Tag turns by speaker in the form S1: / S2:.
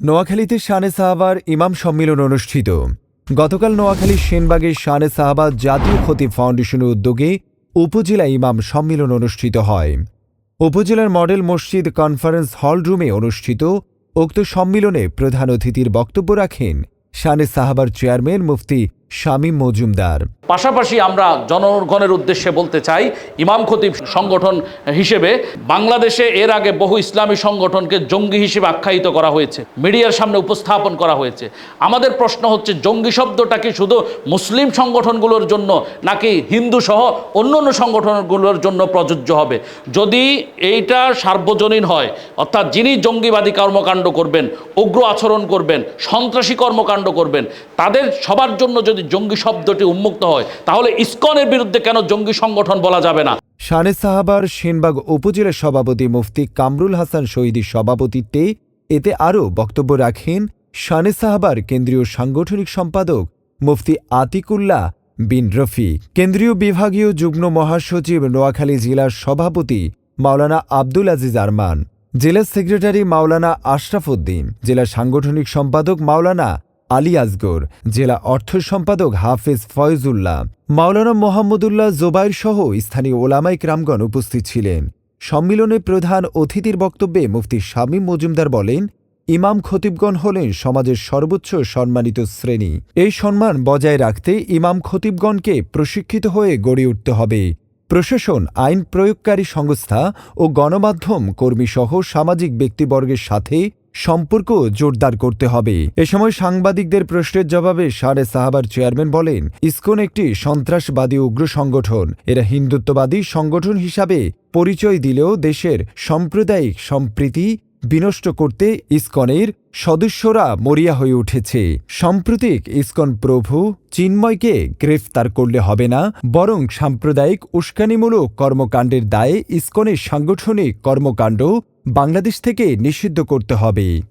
S1: নোয়াখালীতে শানে সাহাবার ইমাম সম্মিলন অনুষ্ঠিত। গতকাল নোয়াখালীর সেনবাগের শানে সাহাবা জাতীয় ক্ষতি ফাউন্ডেশনের উদ্যোগে উপজেলা ইমাম সম্মেলন অনুষ্ঠিত হয়। উপজেলার মডেল মসজিদ কনফারেন্স হল রুমে অনুষ্ঠিত উক্ত সম্মিলনে প্রধান অতিথির বক্তব্য রাখেন শানে সাহাবার চেয়ারম্যান মুফতি শামীম মজুমদার।
S2: পাশাপাশি আমরা জনগণের উদ্দেশ্যে বলতে চাই, ইমাম খতিব সংগঠন হিসেবে বাংলাদেশে এর আগে বহু ইসলামী সংগঠনকে জঙ্গি হিসেবে আখ্যায়িত করা হয়েছে, মিডিয়ার সামনে উপস্থাপন করা হয়েছে। আমাদের প্রশ্ন হচ্ছে, জঙ্গি শব্দটা কি শুধু মুসলিম সংগঠনগুলোর জন্য নাকি হিন্দু সহ অন্য অন্য সংগঠনগুলোর জন্য প্রযোজ্য হবে? যদি এইটা সার্বজনীন হয়, অর্থাৎ যিনি জঙ্গিবাদী কর্মকাণ্ড করবেন, উগ্র আচরণ করবেন, সন্ত্রাসী কর্মকাণ্ড করবেন, তাদের সবার জন্য যদি জঙ্গি শব্দটি উন্মুক্ত হয়, তাহলে ইসকনের বিরুদ্ধে কেন জঙ্গি সংগঠন বলা যাবে না?
S1: শানে সাহাবার সেনবাগ উপজেলা সভাপতি মুফতি কামরুল হাসান শহীদের সভাপতিত্বে এতে আরও বক্তব্য রাখেন শানে সাহাবার কেন্দ্রীয় সাংগঠনিক সম্পাদক মুফতি আতিকুল্লাহ বিন রফি কেন্দ্রীয় বিভাগীয় যুগ্ম মহাসচিব নোয়াখালী জেলার সভাপতি মাওলানা আব্দুল আজিজ আরমান। জেলা সেক্রেটারি মাওলানা আশরাফ উদ্দিন জেলা সাংগঠনিক সম্পাদক মাওলানা আলী আজগর, জেলা অর্থ সম্পাদক হাফেজ ফয়জুল্লাহ, মাওলানা মোহাম্মদুল্লাহ জোবাইর সহ স্থানীয় ওলামাই রামগণ উপস্থিত ছিলেন। সম্মিলনে প্রধান অতিথির বক্তব্যে মুফতি শামীম মজুমদার বলেন, ইমাম খতিবগণ হলেন সমাজের সর্বোচ্চ সম্মানিত শ্রেণি। এই সম্মান বজায় রাখতে ইমাম খতিবগণকে প্রশিক্ষিত হয়ে গড়ে উঠতে হবে। প্রশাসন, আইন প্রয়োগকারী সংস্থা ও গণমাধ্যম কর্মীসহ সামাজিক ব্যক্তিবর্গের সাথে সম্পর্ক জোরদার করতে হবে। এ সময় সাংবাদিকদের প্রশ্নের জবাবে সারে সাহাবার চেয়ারম্যান বলেন, ইসকন একটি সন্ত্রাসবাদী উগ্র সংগঠন। এরা হিন্দুত্ববাদী সংগঠন হিসাবে পরিচয় দিলেও দেশের সাম্প্রদায়িক সম্প্রীতি বিনষ্ট করতে ইসকনের সদস্যরা মরিয়া হয়ে উঠেছে। সাম্প্রতিক ইসকন প্রভু চিন্ময়কে গ্রেফতার করলে হবে না, বরং সাম্প্রদায়িক উস্কানিমূলক কর্মকাণ্ডের দায়ে ইসকনের সাংগঠনিক কর্মকাণ্ড বাংলাদেশ থেকে নিষিদ্ধ করতে হবে।